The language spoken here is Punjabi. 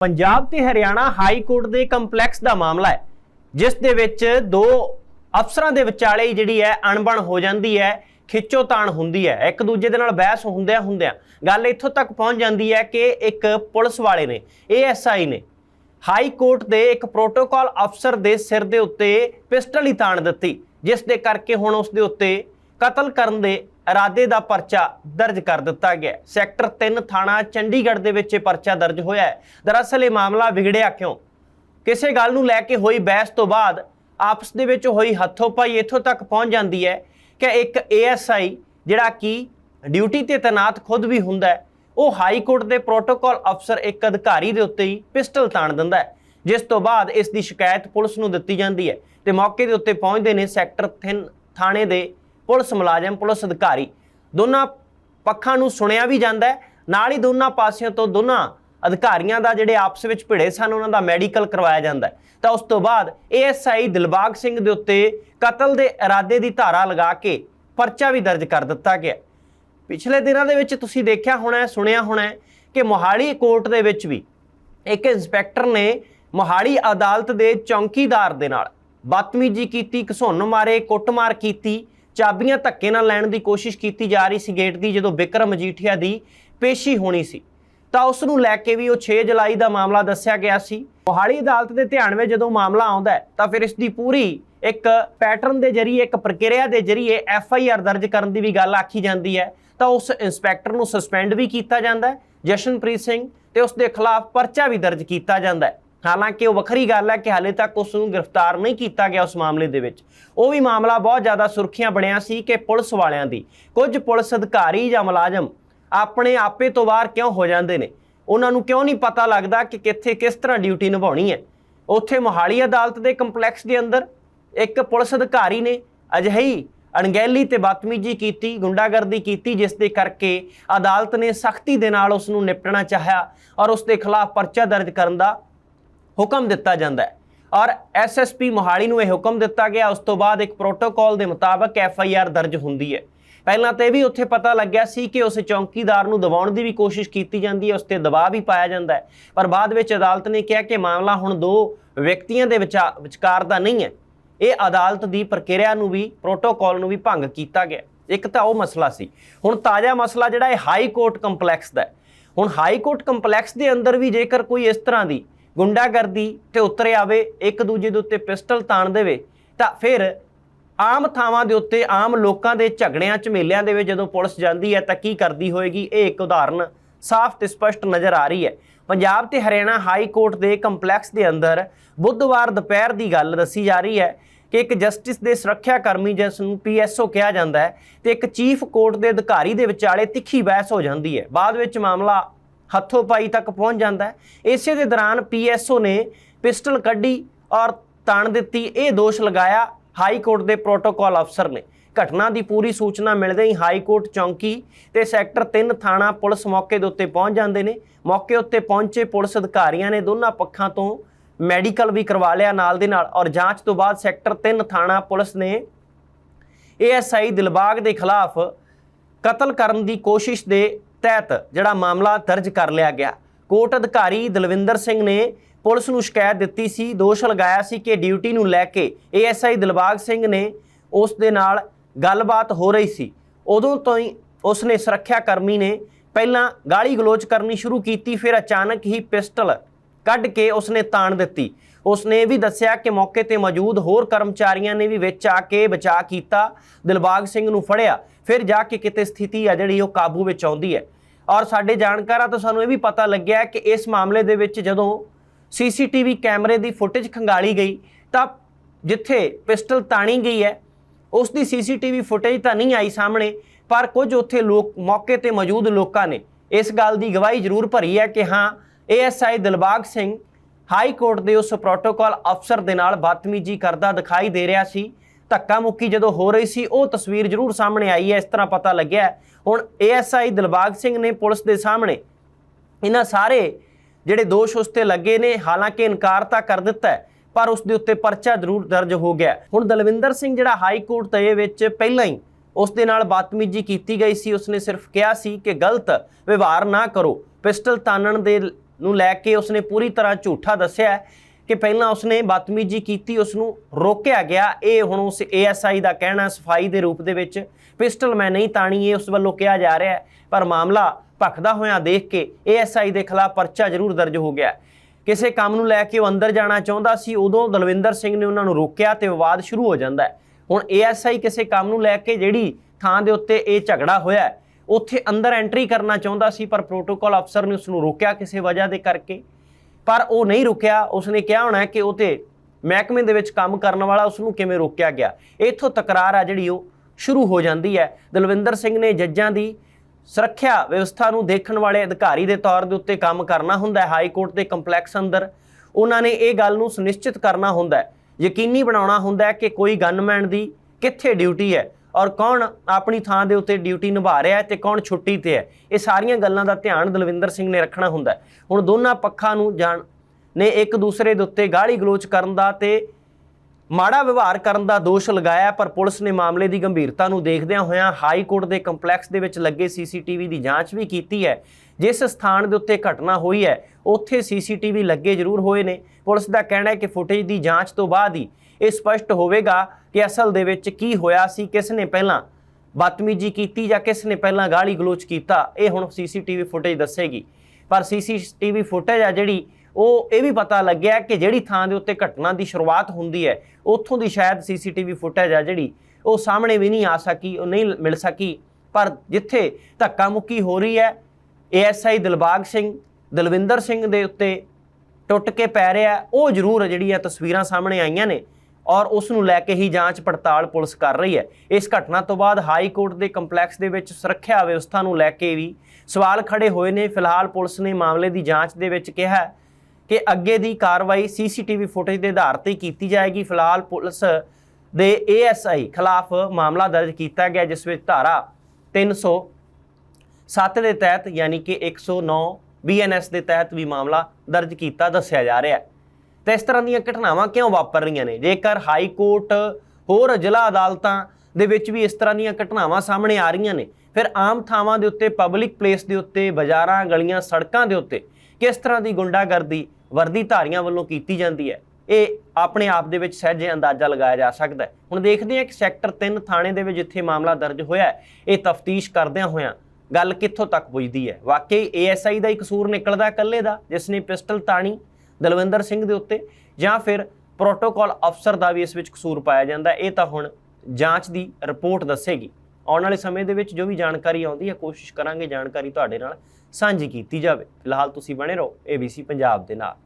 ਪੰਜਾਬ ਤੇ ਹਰਿਆਣਾ ਹਾਈ ਕੋਰਟ ਦੇ ਕੰਪਲੈਕਸ ਦਾ ਮਾਮਲਾ ਹੈ, ਜਿਸ ਦੇ ਵਿੱਚ ਦੋ ਅਫਸਰਾਂ ਦੇ ਵਿਚਾਲੇ ਜਿਹੜੀ ਹੈ ਅਣਬਣ ਹੋ ਜਾਂਦੀ ਹੈ, ਖਿੱਚੋ ਤਾਣ ਹੁੰਦੀ ਹੈ। ਇੱਕ ਦੂਜੇ ਦੇ ਨਾਲ ਬਹਿਸ ਹੁੰਦਿਆਂ ਹੁੰਦਿਆਂ ਗੱਲ ਇੱਥੋਂ ਤੱਕ ਪਹੁੰਚ ਜਾਂਦੀ ਹੈ ਕਿ ਇੱਕ ਪੁਲਿਸ ਵਾਲੇ ਨੇ, ਏਐਸਆਈ ਨੇ ਹਾਈ ਕੋਰਟ ਦੇ ਇੱਕ ਪ੍ਰੋਟੋਕਾਲ ਅਫਸਰ ਦੇ ਸਿਰ ਦੇ ਉੱਤੇ ਪਿਸਟਲ ਹੀ ਤਾਣ ਦਿੱਤੀ, ਜਿਸ ਦੇ ਕਰਕੇ ਹੁਣ ਉਸ ਦੇ ਉੱਤੇ ਕਤਲ ਕਰਨ ਦੇ ਇਰਾਦੇ ਦਾ ਪਰਚਾ ਦਰਜ ਕਰ ਦਿੱਤਾ ਗਿਆ ਸੈਕਟਰ 3 ਥਾਣਾ ਚੰਡੀਗੜ੍ਹ ਦੇ ਵਿੱਚ ਇਹ ਪਰਚਾ ਦਰਜ ਹੋਇਆ ਹੈ। ਦਰਅਸਲ ਇਹ ਮਾਮਲਾ ਵਿਗੜਿਆ ਕਿਉਂ? ਕਿਸੇ ਗੱਲ ਨੂੰ ਲੈ ਕੇ ਹੋਈ ਬਹਿਸ ਤੋਂ ਬਾਅਦ ਆਪਸ ਦੇ ਵਿੱਚ ਹੋਈ ਹੱਥੋਂ-ਪਾਈ ਇੱਥੋਂ ਤੱਕ ਪਹੁੰਚ ਜਾਂਦੀ ਹੈ ਕਿ ਇੱਕ ਏਐਸਆਈ ਜਿਹੜਾ ਕਿ ਡਿਊਟੀ ਤੇ ਤੈਨਾਤ ਖੁਦ ਵੀ ਹੁੰਦਾ ਹੈ, ਉਹ ਹਾਈ ਕੋਰਟ ਦੇ ਪ੍ਰੋਟੋਕਾਲ ਅਫਸਰ ਇੱਕ ਅਧਿਕਾਰੀ ਦੇ ਉੱਤੇ ਹੀ ਪਿਸਟਲ ਤਾਣ ਦਿੰਦਾ ਹੈ, ਜਿਸ ਤੋਂ ਬਾਅਦ ਇਸ ਦੀ ਸ਼ਿਕਾਇਤ ਪੁਲਿਸ ਨੂੰ ਦਿੱਤੀ ਜਾਂਦੀ ਹੈ ਤੇ ਮੌਕੇ ਦੇ ਉੱਤੇ ਪਹੁੰਚਦੇ ਨੇ ਸੈਕਟਰ 3 ਥਾਣੇ ਦੇ ਪੁਲਿਸ ਮੁਲਾਜ਼ਮ, ਪੁਲਿਸ ਅਧਿਕਾਰੀ ਦੋਨਾਂ ਪੱਖਾਂ ਨੂੰ ਸੁਣਿਆ ਵੀ ਜਾਂਦਾ ਨਾਲ ਹੀ ਦੋਨਾਂ ਪਾਸਿਆਂ ਤੋਂ ਦੋਨਾਂ ਅਧਿਕਾਰੀਆਂ ਦਾ ਜਿਹੜੇ ਆਪਸ ਵਿੱਚ ਭਿੜੇ ਸਨ, ਉਹਨਾਂ ਦਾ ਮੈਡੀਕਲ ਕਰਵਾਇਆ ਜਾਂਦਾ ਤਾਂ ਉਸ ਤੋਂ ਬਾਅਦ ਏਐਸਆਈ ਦਿਲਬਾਗ ਸਿੰਘ ਦੇ ਉੱਤੇ ਕਤਲ ਦੇ ਇਰਾਦੇ ਦੀ ਧਾਰਾ ਲਗਾ ਕੇ ਪਰਚਾ ਵੀ ਦਰਜ ਕਰ ਦਿੱਤਾ ਗਿਆ ਪਿਛਲੇ ਦਿਨਾਂ ਦੇ ਵਿੱਚ ਤੁਸੀਂ ਦੇਖਿਆ ਹੋਣਾ ਸੁਣਿਆ ਹੋਣਾ ਕਿ ਮੋਹਾਲੀ ਕੋਰਟ ਦੇ ਵਿੱਚ ਵੀ ਇੱਕ ਇੰਸਪੈਕਟਰ ਨੇ ਮੋਹਾਲੀ ਅਦਾਲਤ ਦੇ ਚੌਂਕੀਦਾਰ ਦੇ ਨਾਲ ਬਦਤਮੀਜ਼ੀ ਕੀਤੀ, ਘਸੁੰਨ ਮਾਰੇ, ਕੁੱਟਮਾਰ ਕੀਤੀ। ਚਾਬੀਆਂ ਧੱਕੇ ਨਾਲ ਲੈਣ ਦੀ ਕੋਸ਼ਿਸ਼ ਕੀਤੀ ਜਾ ਰਹੀ ਸੀ ਗੇਟ ਦੀ, ਜਦੋਂ ਵਿਕਰਮ ਮਜੀਠੀਆ ਦੀ ਪੇਸ਼ੀ ਹੋਣੀ ਸੀ। ਤਾਂ ਉਸ ਨੂੰ ਲੈ ਕੇ ਵੀ ਉਹ 6 ਜੁਲਾਈ ਦਾ ਮਾਮਲਾ ਦੱਸਿਆ ਗਿਆ ਸੀ। ਮੋਹਾਲੀ ਅਦਾਲਤ ਦੇ ਧਿਆਨ ਵਿੱਚ ਜਦੋਂ ਮਾਮਲਾ ਆਉਂਦਾ ਹੈ, ਤਾਂ ਫਿਰ ਇਸ ਦੀ ਪੂਰੀ ਇੱਕ ਪੈਟਰਨ ਦੇ ਜ਼ਰੀਏ, ਇੱਕ ਪ੍ਰਕਿਰਿਆ ਦੇ ਜ਼ਰੀਏ ਐਫ ਆਈ ਆਰ ਦਰਜ ਕਰਨ ਦੀ ਵੀ ਗੱਲ ਆਖੀ ਜਾਂਦੀ ਹੈ। ਤਾਂ ਉਸ ਇੰਸਪੈਕਟਰ ਨੂੰ ਸਸਪੈਂਡ ਵੀ ਕੀਤਾ ਜਾਂਦਾ ਹੈ, ਜਸ਼ਨਪ੍ਰੀਤ ਸਿੰਘ, ਤੇ ਉਸ ਦੇ ਖਿਲਾਫ ਪਰਚਾ ਵੀ ਦਰਜ ਕੀਤਾ ਜਾਂਦਾ ਹੈ। ਹਾਲਾਂਕਿ ਉਹ ਵੱਖਰੀ ਗੱਲ ਹੈ ਕਿ ਹਾਲੇ ਤੱਕ ਉਸ ਨੂੰ ਗ੍ਰਿਫਤਾਰ ਨਹੀਂ ਕੀਤਾ ਗਿਆ ਉਸ ਮਾਮਲੇ ਦੇ ਵਿੱਚ। ਉਹ ਵੀ ਮਾਮਲਾ ਬਹੁਤ ਜ਼ਿਆਦਾ ਸੁਰਖੀਆਂ ਬਣਿਆ ਸੀ ਕਿ ਪੁਲਿਸ ਵਾਲਿਆਂ ਦੀ। ਕੁਝ ਪੁਲਿਸ ਅਧਿਕਾਰੀ ਜਾਂ ਮੁਲਾਜ਼ਮ ਆਪਣੇ ਆਪੇ ਤੋਂ ਬਾਹਰ ਕਿਉਂ ਹੋ ਜਾਂਦੇ ਨੇ? ਉਹਨਾਂ ਨੂੰ ਕਿਉਂ ਨਹੀਂ ਪਤਾ ਲੱਗਦਾ ਕਿ ਕਿੱਥੇ ਕਿਸ ਤਰ੍ਹਾਂ ਡਿਊਟੀ ਨਿਭਾਉਣੀ ਹੈ? ਉੱਥੇ ਮੋਹਾਲੀ ਅਦਾਲਤ ਦੇ ਕੰਪਲੈਕਸ ਦੇ ਅੰਦਰ ਇੱਕ ਪੁਲਿਸ ਅਧਿਕਾਰੀ ਨੇ ਅਜਿਹੀ ਅਣਗਹਿਲੀ ਤੇ ਬਦਤਮੀਜ਼ੀ ਕੀਤੀ, ਗੁੰਡਾਗਰਦੀ ਕੀਤੀ, ਜਿਸ ਦੇ ਕਰਕੇ ਅਦਾਲਤ ਨੇ ਸਖਤੀ ਦੇ ਨਾਲ ਉਸ ਨੂੰ ਨਿਪਟਣਾ ਚਾਹਿਆ ਔਰ ਉਸ ਦੇ ਖਿਲਾਫ ਪਰਚਾ ਦਰਜ ਕਰਨ ਦਾ ਹੁਕਮ ਦਿੱਤਾ ਜਾਂਦਾ ਹੈ। ਔਰ ਐਸਐਸਪੀ ਮੋਹਾਲੀ ਨੂੰ ਇਹ ਹੁਕਮ ਦਿੱਤਾ ਗਿਆ। ਉਸ ਤੋਂ ਬਾਅਦ ਇੱਕ ਪ੍ਰੋਟੋਕਾਲ ਦੇ ਮੁਤਾਬਕ ਐਫਆਈਆਰ ਦਰਜ ਹੁੰਦੀ ਹੈ। ਪਹਿਲਾਂ ਤਾਂ ਇਹ ਵੀ ਉੱਥੇ ਪਤਾ ਲੱਗਿਆ ਸੀ ਕਿ ਉਸ ਚੌਂਕੀਦਾਰ ਨੂੰ ਦਬਾਉਣ ਦੀ ਵੀ ਕੋਸ਼ਿਸ਼ ਕੀਤੀ ਜਾਂਦੀ ਹੈ। ਉਸ ਤੇ ਦਬਾਅ ਵੀ ਪਾਇਆ ਜਾਂਦਾ ਹੈ। ਪਰ ਬਾਅਦ ਵਿੱਚ ਅਦਾਲਤ ਨੇ ਕਿਹਾ ਕਿ ਮਾਮਲਾ ਹੁਣ ਦੋ ਵਿਅਕਤੀਆਂ ਦੇ ਵਿਚਾ- ਵਿਚਕਾਰ ਦਾ ਨਹੀਂ ਹੈ। ਇਹ ਅਦਾਲਤ ਦੀ ਪ੍ਰਕਿਰਿਆ ਨੂੰ ਵੀ ਪ੍ਰੋਟੋਕਾਲ ਨੂੰ ਵੀ ਭੰਗ ਕੀਤਾ ਗਿਆ। ਇੱਕ ਤਾਂ ਉਹ ਮਸਲਾ ਸੀ। ਹੁਣ ਤਾਜ਼ਾ ਮਸਲਾ ਜਿਹੜਾ ਇਹ ਹਾਈ ਕੋਰਟ ਕੰਪਲੈਕਸ ਦਾ ਹੈ। ਹੁਣ ਹਾਈ ਕੋਰਟ ਕੰਪਲੈਕਸ ਦੇ ਅੰਦਰ ਵੀ ਜੇਕਰ ਕੋਈ ਇਸ ਤਰ੍ਹਾਂ ਦੀ ਗੁੰਡਾਗਰਦੀ ਤੇ ਉਤਰੇ ਆਵੇ, ਇੱਕ ਦੂਜੇ ਦੇ ਉੱਤੇ ਪਿਸਟਲ ਤਾਣ ਦੇਵੇ, ਤਾਂ ਫਿਰ ਆਮ ਥਾਵਾਂ ਦੇ ਉੱਤੇ ਆਮ ਲੋਕਾਂ ਦੇ ਝਗੜਿਆਂ, ਝਮੇਲਿਆਂ ਦੇ ਵਿੱਚ ਜਦੋਂ ਪੁਲਿਸ ਜਾਂਦੀ ਹੈ, ਤਾਂ ਕੀ ਕਰਦੀ ਹੋਏਗੀ? ਇਹ ਇੱਕ ਉਦਾਹਰਨ ਸਾਫ਼ ਤੇ ਸਪਸ਼ਟ ਨਜ਼ਰ ਆ ਰਹੀ ਹੈ। ਪੰਜਾਬ ਤੇ ਹਰਿਆਣਾ ਹਾਈ ਕੋਰਟ ਦੇ ਕੰਪਲੈਕਸ ਦੇ ਅੰਦਰ ਬੁੱਧਵਾਰ ਦੁਪਹਿਰ ਦੀ ਗੱਲ ਦੱਸੀ ਜਾ ਰਹੀ ਹੈ ਕਿ ਇੱਕ ਜਸਟਿਸ ਦੇ ਸੁਰੱਖਿਆ ਕਰਮੀ ਜਿਸ ਨੂੰ ਪੀਐਸਓ ਕਿਹਾ ਜਾਂਦਾ ਹੈ ਤੇ ਇੱਕ ਚੀਫ ਕੋਰਟ ਦੇ ਅਧਿਕਾਰੀ ਦੇ ਵਿਚਾਲੇ ਤਿੱਖੀ ਬਹਿਸ ਹੋ ਜਾਂਦੀ ਹੈ। ਬਾਅਦ ਵਿੱਚ ਮਾਮਲਾ ਹੱਥੋਂ ਪਾਈ ਤੱਕ ਪਹੁੰਚ ਜਾਂਦਾ ਹੈ। ਇਸੇ ਦੇ ਦੌਰਾਨ ਪੀਐਸਓ ਨੇ ਪਿਸਟਲ ਕੱਢੀ ਔਰ ਤਾਣ ਦਿੱਤੀ। ਇਹ ਦੋਸ਼ ਲਗਾਇਆ ਹਾਈ ਕੋਰਟ ਦੇ ਪ੍ਰੋਟੋਕਾਲ ਅਫਸਰ ਨੇ। ਘਟਨਾ ਦੀ ਪੂਰੀ ਸੂਚਨਾ ਮਿਲਦੇ ਹੀ ਹਾਈ ਕੋਰਟ ਚੌਂਕੀ ਤੇ ਸੈਕਟਰ 3 ਥਾਣਾ ਪੁਲਿਸ ਮੌਕੇ ਦੇ ਉੱਤੇ ਪਹੁੰਚ ਜਾਂਦੇ ਨੇ। ਮੌਕੇ ਉੱਤੇ ਪਹੁੰਚੇ ਪੁਲਿਸ ਅਧਿਕਾਰੀਆਂ ਨੇ ਦੋਨਾਂ ਪੱਖਾਂ ਤੋਂ ਮੈਡੀਕਲ ਵੀ ਕਰਵਾ ਲਿਆ ਨਾਲ ਦੇ ਨਾਲ ਔਰ ਜਾਂਚ ਤੋਂ ਬਾਅਦ ਸੈਕਟਰ 3 ਥਾਣਾ ਪੁਲਿਸ ਨੇ ਏਐਸਆਈ ਦਿਲਬਾਗ ਦੇ ਖਿਲਾਫ ਕਤਲ ਕਰਨ ਦੀ ਕੋਸ਼ਿਸ਼ ਦੇ ਤਹਿਤ ਜਿਹੜਾ ਮਾਮਲਾ ਦਰਜ ਕਰ ਲਿਆ ਗਿਆ। ਕੋਰਟ ਅਧਿਕਾਰੀ ਦਲਵਿੰਦਰ ਸਿੰਘ ਨੇ ਪੁਲਿਸ ਨੂੰ ਸ਼ਿਕਾਇਤ ਦਿੱਤੀ ਸੀ, ਦੋਸ਼ ਲਗਾਇਆ ਸੀ ਕਿ ਡਿਊਟੀ ਨੂੰ ਲੈ ਕੇ ਏਐਸਆਈ ਦਿਲਬਾਗ ਸਿੰਘ ਨੇ ਉਸ ਦੇ ਨਾਲ ਗੱਲਬਾਤ ਹੋ ਰਹੀ ਸੀ। ਉਦੋਂ ਤੋਂ ਹੀ ਉਸ ਨੇ ਸੁਰੱਖਿਆ ਕਰਮੀ ਨੇ ਪਹਿਲਾਂ ਗਾਲੀ ਗਲੋਚ ਕਰਨੀ ਸ਼ੁਰੂ ਕੀਤੀ, ਫਿਰ ਅਚਾਨਕ ਹੀ ਪਿਸਟਲ ਕੱਢ ਕੇ ਉਸਨੇ ਤਾਣ ਦਿੱਤੀ। ਉਸਨੇ ਇਹ ਵੀ ਦੱਸਿਆ ਕਿ ਮੌਕੇ ਤੇ ਮੌਜੂਦ ਹੋਰ ਕਰਮਚਾਰੀਆਂ ਨੇ ਵੀ ਵਿੱਚ ਆ ਕੇ ਬਚਾਅ ਕੀਤਾ। ਦਿਲਬਾਗ ਸਿੰਘ ਨੂੰ ਫੜਿਆ। ਫਿਰ ਜਾ ਕੇ ਕਿਤੇ ਸਥਿਤੀ ਆ ਜਿਹੜੀ ਉਹ ਕਾਬੂ ਵਿੱਚ ਆਉਂਦੀ ਹੈ। ਔਰ ਸਾਡੇ ਜਾਣਕਾਰਾਂ ਤੋਂ ਸਾਨੂੰ ਇਹ ਵੀ ਪਤਾ ਲੱਗਿਆ ਕਿ ਇਸ ਮਾਮਲੇ ਦੇ ਵਿੱਚ ਜਦੋਂ ਸੀਸੀਟੀਵੀ ਕੈਮਰੇ ਦੀ ਫੁਟੇਜ ਖੰਗਾਲੀ ਗਈ, ਤਾਂ ਜਿੱਥੇ ਪਿਸਟਲ ਤਾਣੀ ਗਈ ਹੈ ਉਸ ਦੀ ਸੀਸੀਟੀਵੀ ਫੁਟੇਜ ਤਾਂ ਨਹੀਂ ਆਈ ਸਾਹਮਣੇ, ਪਰ ਕੁਝ ਉੱਥੇ ਲੋਕ, ਮੌਕੇ ਤੇ ਮੌਜੂਦ ਲੋਕਾਂ ਨੇ ਇਸ ਗੱਲ ਦੀ ਗਵਾਹੀ ਜ਼ਰੂਰ ਭਰੀ ਹੈ ਕਿ ਹਾਂ ASI Dilbag Singh high court ਦੇ ਉਸ ਪ੍ਰੋਟੋਕਾਲ ਅਫਸਰ ਦੇ ਨਾਲ ਬਦਤਮੀਜ਼ੀ ਕਰਦਾ ਦਿਖਾਈ ਦੇ ਰਿਹਾ ਸੀ। ਧੱਕਾ ਮੁੱਕੀ ਜਦੋਂ ਹੋ ਰਹੀ ਸੀ, ਉਹ ਤਸਵੀਰ ਜ਼ਰੂਰ ਸਾਹਮਣੇ ਆਈ ਹੈ, ਇਸ ਤਰ੍ਹਾਂ ਪਤਾ ਲੱਗਿਆ ਹੈ। ਹੁਣ ਏਐਸਆਈ ਦਿਲਬਾਗ ਸਿੰਘ ਨੇ ਪੁਲਿਸ ਦੇ ਸਾਹਮਣੇ ਇਹਨਾਂ ਸਾਰੇ ਜਿਹੜੇ ਦੋਸ਼ ਉਸ ਤੇ ਲੱਗੇ ਨੇ, ਹਾਲਾਂਕਿ ਇਨਕਾਰ ਤਾਂ ਕਰ ਦਿੱਤਾ ਪਰ ਉਸ ਦੇ ਉੱਤੇ ਪਰਚਾ ਜ਼ਰੂਰ ਦਰਜ ਹੋ ਗਿਆ ਹੁਣ ਦਲਵਿੰਦਰ ਸਿੰਘ ਜਿਹੜਾ ਹਾਈ ਕੋਰਟ ਤਏ ਵਿੱਚ ਪਹਿਲਾਂ ਹੀ ਉਸ ਦੇ ਨਾਲ ਬਦਤਮੀਜ਼ੀ ਕੀਤੀ ਗਈ ਸੀ, ਉਸਨੇ ਸਿਰਫ ਕਿਹਾ ਸੀ ਕਿ ਗਲਤ ਵਿਵਹਾਰ ਨਾ ਕਰੋ। ਪਿਸਟਲ ਤਾਨਣ ਦੇ ਨੂੰ ਲੈ ਕੇ ਉਸਨੇ ਪੂਰੀ ਤਰ੍ਹਾਂ ਝੂਠਾ ਦੱਸਿਆ ਕਿ ਪਹਿਲਾਂ ਉਸਨੇ ਬਦਤਮੀਜ਼ੀ ਕੀਤੀ ਉਸ ਨੂੰ ਰੋਕਿਆ ਗਿਆ। ਇਹ ਹੁਣ ਉਸ ਏਐਸਆਈ ਦਾ ਕਹਿਣਾ, ਸਫ਼ਾਈ ਦੇ ਰੂਪ ਦੇ ਵਿੱਚ ਪਿਸਟਲ ਮੈਂ ਨਹੀਂ ਤਾਣੀ, ਇਹ ਉਸ ਵੱਲੋਂ ਕਿਹਾ ਜਾ ਰਿਹਾ ਹੈ। ਪਰ ਮਾਮਲਾ ਭਖਦਾ ਹੋਇਆ ਦੇਖ ਕੇ ਏਐਸਆਈ ਦੇ ਖਿਲਾਫ ਪਰਚਾ ਜ਼ਰੂਰ ਦਰਜ ਹੋ ਗਿਆ। ਕਿਸੇ ਕੰਮ ਨੂੰ ਲੈ ਕੇ ਉਹ ਅੰਦਰ ਜਾਣਾ ਚਾਹੁੰਦਾ ਸੀ, ਉਦੋਂ ਦਲਵਿੰਦਰ ਸਿੰਘ ਨੇ ਉਹਨਾਂ ਨੂੰ ਰੋਕਿਆ ਤੇ ਵਿਵਾਦ ਸ਼ੁਰੂ ਹੋ ਜਾਂਦਾ ਹੈ। ਹੁਣ ਏਐਸਆਈ ਕਿਸੇ ਕੰਮ ਨੂੰ ਲੈ ਕੇ ਜਿਹੜੀ ਥਾਂ ਦੇ ਉੱਤੇ ਇਹ ਝਗੜਾ ਹੋਇਆ ਉੱਥੇ ਅੰਦਰ ਐਂਟਰੀ ਕਰਨਾ ਚਾਹੁੰਦਾ ਸੀ, ਪਰ ਪ੍ਰੋਟੋਕਾਲ ਅਫਸਰ ਨੇ ਉਸ ਨੂੰ ਰੋਕਿਆ ਕਿਸੇ ਵਜ੍ਹਾ ਦੇ ਕਰਕੇ। ਪਰ ਉਹ ਨਹੀਂ ਰੁਕਿਆ। ਉਸਨੇ ਕਿਹਾ ਹੋਣਾ ਕਿ ਉਹ ਤੇ ਮਹਿਕਮੇ ਦੇ ਵਿੱਚ ਕੰਮ ਕਰਨ ਵਾਲਾ ਉਸ ਨੂੰ ਕਿਵੇਂ ਰੋਕਿਆ ਗਿਆ। ਇੱਥੋਂ ਤਕਰਾਰ ਆ ਜਿਹੜੀ ਉਹ ਸ਼ੁਰੂ ਹੋ ਜਾਂਦੀ ਹੈ। ਦਲਵਿੰਦਰ ਸਿੰਘ ਨੇ ਜੱਜਾਂ ਦੀ ਸੁਰੱਖਿਆ ਵਿਵਸਥਾ ਨੂੰ ਦੇਖਣ ਵਾਲੇ ਅਧਿਕਾਰੀ ਦੇ ਤੌਰ ਦੇ ਉੱਤੇ ਕੰਮ ਕਰਨਾ ਹੁੰਦਾ ਹੈ। ਹਾਈ ਕੋਰਟ ਦੇ ਕੰਪਲੈਕਸ ਅੰਦਰ ਉਹਨਾਂ ਨੇ ਇਹ ਗੱਲ ਨੂੰ ਸੁਨਿਸ਼ਚਿਤ ਕਰਨਾ ਹੁੰਦਾ ਹੈ। ਯਕੀਨੀ ਬਣਾਉਣਾ ਹੁੰਦਾ ਹੈ ਕਿ ਕੋਈ ਗਨਮੈਨ ਦੀ ਕਿੱਥੇ ਡਿਊਟੀ ਹੈ। ਔਰ ਕੌਣ ਆਪਣੀ ਥਾਂ ਦੇ ਉੱਤੇ ਡਿਊਟੀ ਨਿਭਾ ਰਿਹਾ ਹੈ ਤੇ ਕੌਣ ਛੁੱਟੀ ਤੇ ਹੈ। ਇਹ ਸਾਰੀਆਂ ਗੱਲਾਂ ਦਾ ਧਿਆਨ ਦਲਵਿੰਦਰ ਸਿੰਘ ਨੇ ਰੱਖਣਾ ਹੁੰਦਾ ਹੁਣ ਦੋਨਾਂ ਪੱਖਾਂ ਨੂੰ ਜਾਣ ਨੇ ਇੱਕ ਦੂਸਰੇ ਦੇ ਉੱਤੇ ਗਾਲੀ ਗਲੋਚ ਕਰਨ ਦਾ ਤੇ ਮਾੜਾ ਵਿਵਹਾਰ ਕਰਨ ਦਾ ਦੋਸ਼ ਲਗਾਇਆ ਪਰ ਪੁਲਿਸ ਨੇ ਮਾਮਲੇ ਦੀ ਗੰਭੀਰਤਾ ਨੂੰ ਦੇਖਦਿਆਂ ਹੋਇਆਂ ਹਾਈ ਕੋਰਟ ਦੇ ਕੰਪਲੈਕਸ ਦੇ ਵਿੱਚ ਲੱਗੇ ਸੀਸੀਟੀਵੀ ਦੀ ਜਾਂਚ ਵੀ ਕੀਤੀ ਹੈ। ਜਿਸ ਸਥਾਨ ਦੇ ਉੱਤੇ ਘਟਨਾ ਹੋਈ ਹੈ, ਉੱਥੇ ਸੀਸੀਟੀਵੀ ਲੱਗੇ ਜ਼ਰੂਰ ਹੋਏ ਨੇ। ਪੁਲਿਸ ਦਾ ਕਹਿਣਾ ਹੈ ਕਿ ਫੁਟੇਜ ਦੀ ਜਾਂਚ ਤੋਂ ਬਾਅਦ ਹੀ ਇਹ ਸਪਸ਼ਟ ਹੋਵੇਗਾ ਕਿ ਅਸਲ ਦੇ ਵਿੱਚ ਕੀ ਹੋਇਆ ਸੀ, ਕਿਸ ਨੇ ਪਹਿਲਾਂ ਬਦਤਮੀਜ਼ੀ ਕੀਤੀ ਜਾਂ ਕਿਸ ਨੇ ਪਹਿਲਾਂ ਗਾਲੀ ਗਲੋਚ ਕੀਤਾ, ਇਹ ਹੁਣ ਸੀਸੀਟੀਵੀ ਫੁਟੇਜ ਦੱਸੇਗੀ। ਪਰ ਸੀਸੀਟੀਵੀ ਫੁਟੇਜ ਆ ਜਿਹੜੀ, ਉਹ ਇਹ ਵੀ ਪਤਾ ਲੱਗਿਆ ਕਿ ਜਿਹੜੀ ਥਾਂ ਦੇ ਉੱਤੇ ਘਟਨਾ ਦੀ ਸ਼ੁਰੂਆਤ ਹੁੰਦੀ ਹੈ, ਉੱਥੋਂ ਦੀ ਸ਼ਾਇਦ ਸੀਸੀਟੀਵੀ ਫੁਟੇਜ ਆ ਜਿਹੜੀ, ਉਹ ਸਾਹਮਣੇ ਵੀ ਨਹੀਂ ਆ ਸਕੀ, ਉਹ ਨਹੀਂ ਮਿਲ ਸਕੀ। ਪਰ ਜਿੱਥੇ ਧੱਕਾ ਮੁੱਕੀ ਹੋ ਰਹੀ ਹੈ ਏਐਸਆਈ ਦਿਲਬਾਗ ਸਿੰਘ, ਦਲਵਿੰਦਰ ਸਿੰਘ ਦੇ ਉੱਤੇ ਟੁੱਟ ਕੇ ਪੈ ਰਿਹਾ, ਉਹ ਜ਼ਰੂਰ ਜਿਹੜੀਆਂ ਤਸਵੀਰਾਂ ਸਾਹਮਣੇ ਆਈਆਂ ਨੇ ਔਰ ਉਸ ਨੂੰ ਲੈ ਕੇ ਹੀ ਜਾਂਚ ਪੜਤਾਲ ਪੁਲਿਸ ਕਰ ਰਹੀ ਹੈ। ਇਸ ਘਟਨਾ ਤੋਂ ਬਾਅਦ ਹਾਈ ਕੋਰਟ ਦੇ ਕੰਪਲੈਕਸ ਦੇ ਵਿੱਚ ਸੁਰੱਖਿਆ ਵਿਵਸਥਾ ਨੂੰ ਲੈ ਕੇ ਵੀ ਸਵਾਲ ਖੜੇ ਹੋਏ ਨੇ। ਫਿਲਹਾਲ ਪੁਲਿਸ ਨੇ ਮਾਮਲੇ ਦੀ ਜਾਂਚ ਦੇ ਵਿੱਚ ਕਿਹਾ ਕਿ ਅੱਗੇ ਦੀ ਕਾਰਵਾਈ ਸੀਸੀਟੀਵੀ ਫੁਟੇਜ ਦੇ ਆਧਾਰ ਤੇ ਕੀਤੀ ਜਾਏਗੀ। ਫਿਲਹਾਲ ਪੁਲਿਸ ਦੇ ਏਐਸਆਈ ਖਿਲਾਫ ਮਾਮਲਾ ਦਰਜ ਕੀਤਾ ਗਿਆ, ਜਿਸ ਵਿੱਚ ਧਾਰਾ 307 ਦੇ ਤਹਿਤ ਯਾਨੀ ਕਿ 109 ਬੀਐਨਐਸ ਦੇ ਤਹਿਤ ਵੀ ਮਾਮਲਾ ਦਰਜ ਕੀਤਾ ਦੱਸਿਆ ਜਾ ਰਿਹਾ ਹੈ। ਤੇ ਇਸ ਤਰ੍ਹਾਂ ਦੀਆਂ ਘਟਨਾਵਾਂ ਕਿਉਂ ਵਾਪਰ ਰਹੀਆਂ ਨੇ? ਜੇਕਰ ਹਾਈ ਕੋਰਟ ਹੋਰ ਜ਼ਿਲ੍ਹਾ ਅਦਾਲਤਾਂ ਦੇ ਵਿੱਚ ਵੀ ਇਸ ਤਰ੍ਹਾਂ ਦੀਆਂ ਘਟਨਾਵਾਂ ਸਾਹਮਣੇ ਆ ਰਹੀਆਂ ਨੇ ਫਿਰ ਆਮ ਥਾਵਾਂ ਦੇ ਉੱਤੇ ਪਬਲਿਕ ਪਲੇਸ ਦੇ ਉੱਤੇ ਬਾਜ਼ਾਰਾਂ ਗਲੀਆਂ ਸੜਕਾਂ ਦੇ ਉੱਤੇ ਕਿਸ ਤਰ੍ਹਾਂ ਦੀ ਗੁੰਡਾਗਰਦੀ ਵਰਦੀ ਧਾਰੀਆਂ ਵੱਲੋਂ ਕੀਤੀ ਜਾਂਦੀ ਹੈ? ਇਹ ਆਪਣੇ ਆਪ ਦੇ ਵਿੱਚ ਸਹਿਜੇ ਅੰਦਾਜ਼ਾ ਲਗਾਇਆ ਜਾ ਸਕਦਾ ਹੈ। ਹੁਣ ਦੇਖਦੇ ਹਾਂ ਕਿ ਸੈਕਟਰ 3 ਥਾਣੇ ਦੇ ਵਿੱਚ ਜਿੱਥੇ ਮਾਮਲਾ ਦਰਜ ਹੋਇਆ ਹੈ, ਇਹ ਤਫਤੀਸ਼ ਕਰਦਿਆਂ ਹੋਇਆਂ ਗੱਲ ਕਿੱਥੋਂ ਤੱਕ ਪੁੱਜਦੀ ਹੈ? ਵਾਕਈ ਏਐਸਆਈ ਦਾ ਹੀ ਕਸੂਰ ਨਿਕਲਦਾ ਇਕੱਲੇ ਦਾ, ਜਿਸ ਨੇ ਪਿਸਟਲ ਤਾਣੀ ਦਲਵਿੰਦਰ ਸਿੰਘ ਦੇ ਉੱਤੇ, ਜਾਂ ਫਿਰ ਪ੍ਰੋਟੋਕਾਲ ਅਫਸਰ ਦਾ ਵੀ ਇਸ ਵਿੱਚ ਕਸੂਰ ਪਾਇਆ ਜਾਂਦਾ ਇਹ ਤਾਂ ਹੁਣ ਜਾਂਚ ਦੀ ਰਿਪੋਰਟ ਦੱਸੇਗੀ। ਆਉਣ ਵਾਲੇ ਸਮੇਂ ਦੇ ਵਿੱਚ ਜੋ ਵੀ ਜਾਣਕਾਰੀ ਆਉਂਦੀ ਹੈ, ਕੋਸ਼ਿਸ਼ ਕਰਾਂਗੇ ਜਾਣਕਾਰੀ ਤੁਹਾਡੇ ਨਾਲ ਸਾਂਝੀ ਕੀਤੀ ਜਾਵੇ। ਫਿਲਹਾਲ ਤੁਸੀਂ ਬਣੇ ਰਹੋ ABC ਪੰਜਾਬ ਦੇ ਨਾਲ।